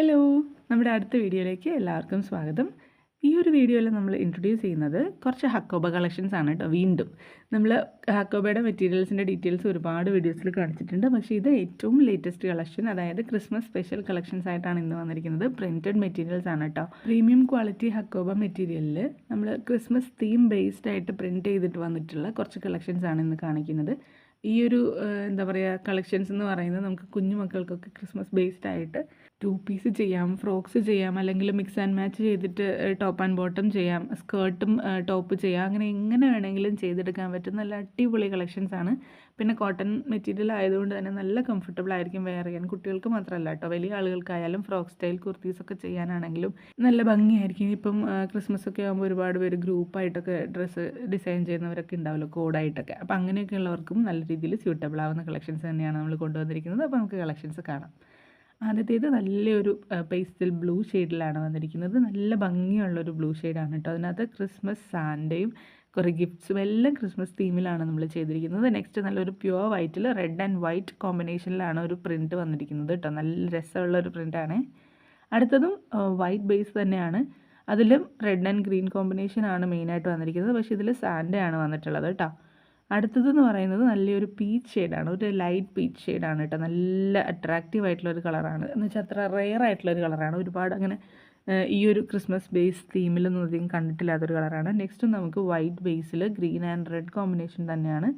Hello നമ്മുടെ അടുത്ത വീഡിയോയിലേക്ക് എല്ലാവർക്കും സ്വാഗതം. ഈ ഒരു വീഡിയോയിൽ നമ്മൾ ഇൻട്രൊഡ്യൂസ് ചെയ്യുന്നത് കുറച്ച് ഹക്കോബ കളക്ഷൻസ് ആണ് കേട്ടോ വീണ്ടും. നമ്മൾ ഹക്കോബയുടെ മെറ്റീരിയൽസിന്റെ ഡീറ്റെയിൽസ് ഒരുപാട് വീഡിയോസിൽ കാണിച്ചിട്ടുണ്ട്. പക്ഷേ ഇത് ഏറ്റവും ലേറ്റസ്റ്റ് കളക്ഷൻ അതായത് ക്രിസ്മസ് സ്പെഷ്യൽ കളക്ഷൻസ് ആയിട്ടാണ് ഇന്ന് വന്നിരിക്കുന്നത്. പ്രിന്റഡ് മെറ്റീരിയൽസ് ആണ് കേട്ടോ പ്രീമിയം ക്വാളിറ്റി ഹക്കോബ മെറ്റീരിയലിൽ നമ്മൾ ക്രിസ്മസ് തീം ബേസ്ഡ് ആയിട്ട് പ്രിന്റ് ചെയ്തിട്ട് വന്നിട്ടുള്ള കുറച്ച് കളക്ഷൻസ് ആണ് ഇന്ന് കാണിക്കുന്നത്. ഈ ഒരു എന്താ പറയുക കളക്ഷൻസ് എന്ന് പറയുന്നത് നമുക്ക് കുഞ്ഞു മക്കൾക്കൊക്കെ ക്രിസ്മസ് ബേസ്ഡ് ആയിട്ട് ടു പീസ് ചെയ്യാം ഫ്രോക്സ് ചെയ്യാം അല്ലെങ്കിൽ മിക്സ് ആൻഡ് മാച്ച് ചെയ്തിട്ട് ടോപ്പ് ആൻഡ് ബോട്ടം ചെയ്യാം സ്കേർട്ടും ടോപ്പ് ചെയ്യാം. അങ്ങനെ എങ്ങനെ വേണമെങ്കിലും ചെയ്തെടുക്കാൻ പറ്റും. നല്ല അടിപൊളി കളക്ഷൻസ് ആണ്. പിന്നെ കോട്ടൺ മെറ്റീരിയൽ ആയതുകൊണ്ട് തന്നെ നല്ല കംഫർട്ടബിൾ ആയിരിക്കും വെയർ ചെയ്യാൻ കുട്ടികൾക്ക് മാത്രമല്ല കേട്ടോ വലിയ ആളുകൾക്കായാലും ഫ്രോക്ക് സ്റ്റൈൽ കുർത്തീസ് ഒക്കെ ചെയ്യാനാണെങ്കിലും നല്ല ഭംഗിയായിരിക്കും. ഇപ്പം ക്രിസ്മസ് ഒക്കെ ആകുമ്പോൾ ഒരുപാട് പേര് ഗ്രൂപ്പായിട്ടൊക്കെ ഡ്രസ്സ് ഡിസൈൻ ചെയ്യുന്നവരൊക്കെ ഉണ്ടാവുമല്ലോ കോഡായിട്ടൊക്കെ അപ്പോൾ അങ്ങനെയൊക്കെ ഉള്ളവർക്കും നല്ല രീതിയിൽ സ്യൂട്ടബിൾ ആവുന്ന കളക്ഷൻസ് തന്നെയാണ് നമ്മൾ കൊണ്ടുവന്നിരിക്കുന്നത്. അപ്പോൾ നമുക്ക് കളക്ഷൻസ് കാണാം. ആദ്യത്തേത് നല്ലൊരു പേസ്റ്റൽ ബ്ലൂ ഷെയ്ഡിലാണ് വന്നിരിക്കുന്നത്. നല്ല ഭംഗിയുള്ളൊരു ബ്ലൂ ഷെയ്ഡാണ് കേട്ടോ അതിനകത്ത് ക്രിസ്മസ് സാൻഡയും കുറേ ഗിഫ്റ്റ്സും എല്ലാം ക്രിസ്മസ് തീമിലാണ് നമ്മൾ ചെയ്തിരിക്കുന്നത്. നെക്സ്റ്റ് നല്ലൊരു പ്യുവർ വൈറ്റിൽ റെഡ് ആൻഡ് വൈറ്റ് കോമ്പിനേഷനിലാണ് ഒരു പ്രിന്റ് വന്നിരിക്കുന്നത് കേട്ടോ നല്ല രസമുള്ള ഒരു പ്രിന്റാണ് അടുത്തതും വൈറ്റ് ബേസ് തന്നെയാണ്. അതിലും റെഡ് ആൻഡ് ഗ്രീൻ കോമ്പിനേഷനാണ് മെയിനായിട്ട് വന്നിരിക്കുന്നത്. പക്ഷേ ഇതിൽ സാൻഡേ ആണ് വന്നിട്ടുള്ളത് കേട്ടോ അടുത്തതെന്ന് പറയുന്നത് നല്ലൊരു പീച്ച് ഷെയ്ഡാണ് ഒരു ലൈറ്റ് പീച്ച് ഷെയ്ഡാണ് കേട്ടോ. നല്ല അട്രാക്റ്റീവ് ആയിട്ടുള്ളൊരു കളറാണ് എന്ന് വെച്ചാൽ അത്ര റെയർ ആയിട്ടുള്ളൊരു കളറാണ് ഒരുപാട് അങ്ങനെ ഈ ഒരു ക്രിസ്മസ് ബേസ് തീമിലൊന്നും അധികം കണ്ടിട്ടില്ലാത്തൊരു കളറാണ് നെക്സ്റ്റ് നമുക്ക് വൈറ്റ് ബേസിൽ ഗ്രീൻ ആൻഡ് റെഡ് കോമ്പിനേഷൻ തന്നെയാണ്.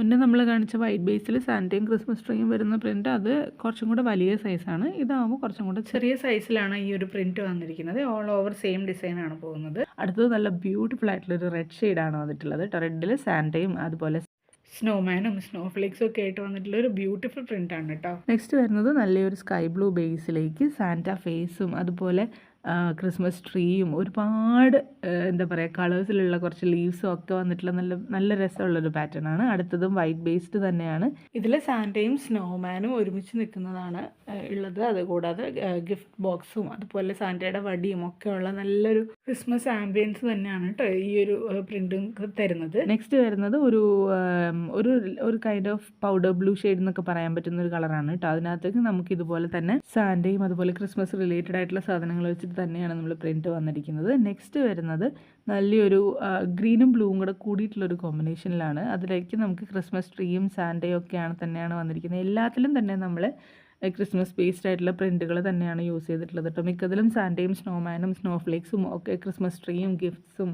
മുന്നേ നമ്മൾ കാണിച്ച വൈറ്റ് ബേസിൽ സാന്റയും ക്രിസ്മസ് ട്രീയും വരുന്ന പ്രിന്റ് അത് കുറച്ചും കൂടെ വലിയ സൈസാണ് ഇതാകുമ്പോൾ കുറച്ചും കൂടെ ചെറിയ സൈസിലാണ് ഈ ഒരു പ്രിന്റ് വന്നിരിക്കുന്നത്. ഓൾ ഓവർ സെയിം ഡിസൈനാണ് പോകുന്നത്. അടുത്തത് നല്ല ബ്യൂട്ടിഫുൾ ആയിട്ടുള്ള ഒരു റെഡ് ഷെയ്ഡാണ് വന്നിട്ടുള്ളത് റെഡിൽ സാന്റയും അതുപോലെ സ്നോമാനും സ്നോ ഫ്ലേക്സും ഒക്കെ ആയിട്ട് വന്നിട്ടുള്ള ഒരു ബ്യൂട്ടിഫുൾ പ്രിന്റ് ആണ് കേട്ടോ നെക്സ്റ്റ് വരുന്നത് നല്ലൊരു സ്കൈ ബ്ലൂ ബേസിലേക്ക് സാന്റ ഫേസും അതുപോലെ ക്രിസ്മസ് ട്രീയും ഒരുപാട് എന്താ പറയുക കളേഴ്സിലുള്ള കുറച്ച് ലീവ്സും ഒക്കെ വന്നിട്ടുള്ള നല്ല നല്ല രസമുള്ളൊരു പാറ്റേൺ ആണ്. അടുത്തതും വൈറ്റ് ബേസ്ഡ് തന്നെയാണ്. ഇതിൽ സാന്റയും സ്നോമാനും ഒരുമിച്ച് നിൽക്കുന്നതാണ് ഉള്ളത്. അതുകൂടാതെ ഗിഫ്റ്റ് ബോക്സും അതുപോലെ സാന്റയുടെ വടിയും ഒക്കെ ഉള്ള നല്ലൊരു ക്രിസ്മസ് ആംബിയൻസ് തന്നെയാണ് കേട്ടോ ഈ ഒരു പ്രിന്റും തരുന്നത്. നെക്സ്റ്റ് വരുന്നത് ഒരു ഒരു ഒരു kind of powder blue shade എന്നൊക്കെ പറയാൻ പറ്റുന്ന ഒരു കളറാണ് കേട്ടോ അതിനകത്തേക്ക് നമുക്ക് ഇതുപോലെ തന്നെ സാന്റയും അതുപോലെ ക്രിസ്മസ് റിലേറ്റഡ് ആയിട്ടുള്ള സാധനങ്ങൾ തന്നെയാണ് നമ്മൾ പ്രിന്റ് വന്നിരിക്കുന്നത്. നെക്സ്റ്റ് വരുന്നത് നല്ലൊരു ഗ്രീനും ബ്ലൂവും കൂടെ കൂടിയിട്ടുള്ളൊരു കോമ്പിനേഷനിലാണ് അതിലേക്ക് നമുക്ക് ക്രിസ്മസ് ട്രീയും സാൻഡയും ഒക്കെയാണ് തന്നെയാണ് വന്നിരിക്കുന്നത്. എല്ലാത്തിലും തന്നെ നമ്മൾ ക്രിസ്മസ് ബേസ്ഡ് ആയിട്ടുള്ള പ്രിന്റുകൾ തന്നെയാണ് യൂസ് ചെയ്തിട്ടുള്ളത് കേട്ടോ. മിക്കതിലും സാൻഡേയും സ്നോമാനും സ്നോഫ്ലേക്സും ഒക്കെ ക്രിസ്മസ് ട്രീയും ഗിഫ്റ്റ്സും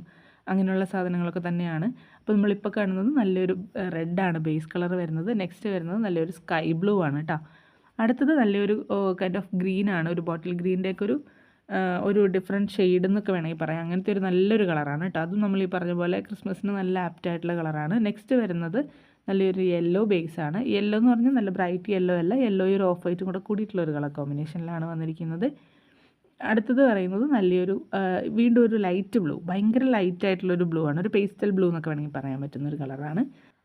അങ്ങനെയുള്ള സാധനങ്ങളൊക്കെ തന്നെയാണ്. അപ്പോൾ നമ്മളിപ്പോൾ കാണുന്നത് നല്ലൊരു റെഡാണ് ബേസ് കളർ വരുന്നത്. നെക്സ്റ്റ് വരുന്നത് നല്ലൊരു സ്കൈ ബ്ലൂ ആണ് കേട്ടോ. അടുത്തത് നല്ലൊരു കൈൻഡ് ഓഫ് ഗ്രീനാണ് ഒരു ബോട്ടിൽ ഗ്രീന്റെ ഒരു ഒരു ഡിഫറെന്റ് ഷെയ്ഡ് എന്നൊക്കെ വേണമെങ്കിൽ പറയാം. അങ്ങനത്തെ ഒരു നല്ലൊരു കളറാണ് കേട്ടോ. അതും നമ്മൾ ഈ പറഞ്ഞ പോലെ ക്രിസ്മസിന് നല്ല ആപ്റ്റ് ആയിട്ടുള്ള കളറാണ് നെക്സ്റ്റ് വരുന്നത് നല്ലൊരു യെല്ലോ ബേസാണ് യെല്ലോ എന്ന് പറഞ്ഞാൽ നല്ല ബ്രൈറ്റ് യെല്ലോ അല്ല യെല്ലോ ഒരു ഓഫ് വൈറ്റും കൂടെ കൂടിയിട്ടുള്ള ഒരു കളർ കോമ്പിനേഷനിലാണ് വന്നിരിക്കുന്നത്. അടുത്തത് പറയുന്നത് നല്ലൊരു വീണ്ടും ഒരു ലൈറ്റ് ബ്ലൂ ഭയങ്കര ലൈറ്റ് ആയിട്ടുള്ള ഒരു ബ്ലൂ ആണ്. ഒരു പേസ്റ്റൽ ബ്ലൂ എന്നൊക്കെ വേണമെങ്കിൽ പറയാൻ പറ്റുന്ന ഒരു കളറാണ്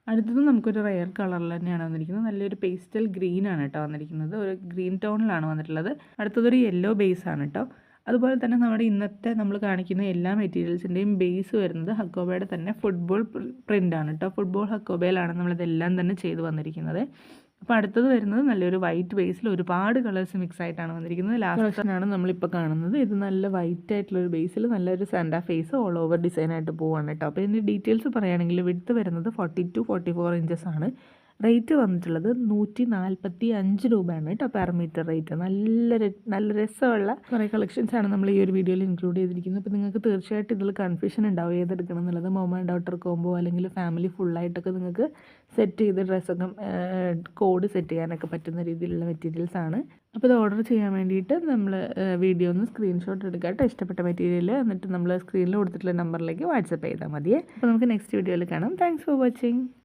അടുത്തത് നമുക്കൊരു റയർ കളറിൽ തന്നെയാണ് വന്നിരിക്കുന്നത്. നല്ലൊരു പേസ്റ്റൽ ഗ്രീൻ ആണ് കേട്ടോ വന്നിരിക്കുന്നത്. ഒരു ഗ്രീൻ ടോണിലാണ് വന്നിട്ടുള്ളത്. അടുത്തതൊരു യെല്ലോ ബേസ് ആണ് കേട്ടോ. അതുപോലെ തന്നെ നമ്മുടെ ഇന്നത്തെ നമ്മൾ കാണിക്കുന്ന എല്ലാ മെറ്റീരിയൽസിന്റെയും ബേസ് വരുന്നത് ഹക്കോബയുടെ തന്നെ ഫുട്ബോൾ പ്രിന്റ് ആണ് കേട്ടോ ഫുട്ബോൾ ഹക്കോബയിലാണ് നമ്മളിതെല്ലാം തന്നെ ചെയ്തു വന്നിരിക്കുന്നത്. അപ്പോൾ അടുത്തത് വരുന്നത് നല്ലൊരു വൈറ്റ് ബേസിൽ ഒരുപാട് കളേഴ്സ് മിക്സ് ആയിട്ടാണ് വന്നിരിക്കുന്നത്. ലാസ്റ്റ് ആണ് നമ്മളിപ്പോൾ കാണുന്നത്. ഇത് നല്ല വൈറ്റ് ആയിട്ടുള്ള ഒരു ബേസിൽ നല്ലൊരു സാൻഡ ഫേസ് ഓൾ ഓവർ ഡിസൈൻ ആയിട്ട് പോവാണ് കേട്ടോ അപ്പോൾ ഇതിന്റെ ഡീറ്റെയിൽസ് പറയുകയാണെങ്കിൽ വിടുത്ത് വരുന്നത് forty two forty four inches ആണ്. റേറ്റ് വന്നിട്ടുള്ളത് നൂറ്റി നാൽപ്പത്തി അഞ്ച് രൂപയാണ് കേട്ടോ പെർ മീറ്റർ റേറ്റ് നല്ല നല്ല രസമുള്ള കുറേ കളക്ഷൻസ് ആണ് നമ്മൾ ഈ ഒരു വീഡിയോയിൽ ഇൻക്ലൂഡ് ചെയ്തിരിക്കുന്നത്. അപ്പോൾ നിങ്ങൾക്ക് തീർച്ചയായിട്ടും ഇതിൽ കൺഫ്യൂഷൻ ഉണ്ടാവും ഏതെടുക്കണം എന്നുള്ളത്. മോമ ആൻഡ് ഡോട്ടർ കോംബോ അല്ലെങ്കിൽ ഫാമിലി ഫുള്ളായിട്ടൊക്കെ നിങ്ങൾക്ക് സെറ്റ് ചെയ്ത് ഡ്രസ്സൊക്കെ കോഡ് സെറ്റ് ചെയ്യാനൊക്കെ പറ്റുന്ന രീതിയിലുള്ള മെറ്റീരിയൽസ് ആണ്. അപ്പോൾ ഇത് ഓർഡർ ചെയ്യാൻ വേണ്ടിയിട്ട് നമ്മൾ വീഡിയോ ഒന്ന് സ്ക്രീൻഷോട്ട് എടുക്കുക കേട്ടോ. ഇഷ്ടപ്പെട്ട മെറ്റീരിയൽ എന്നിട്ട് നമ്മൾ സ്ക്രീനിൽ കൊടുത്തിട്ടുള്ള നമ്പറിലേക്ക് വാട്സപ്പ് ചെയ്താൽ മതിയേ. അപ്പോൾ നമുക്ക് നെക്സ്റ്റ് വീഡിയോയിൽ കാണാം. Thanks for watching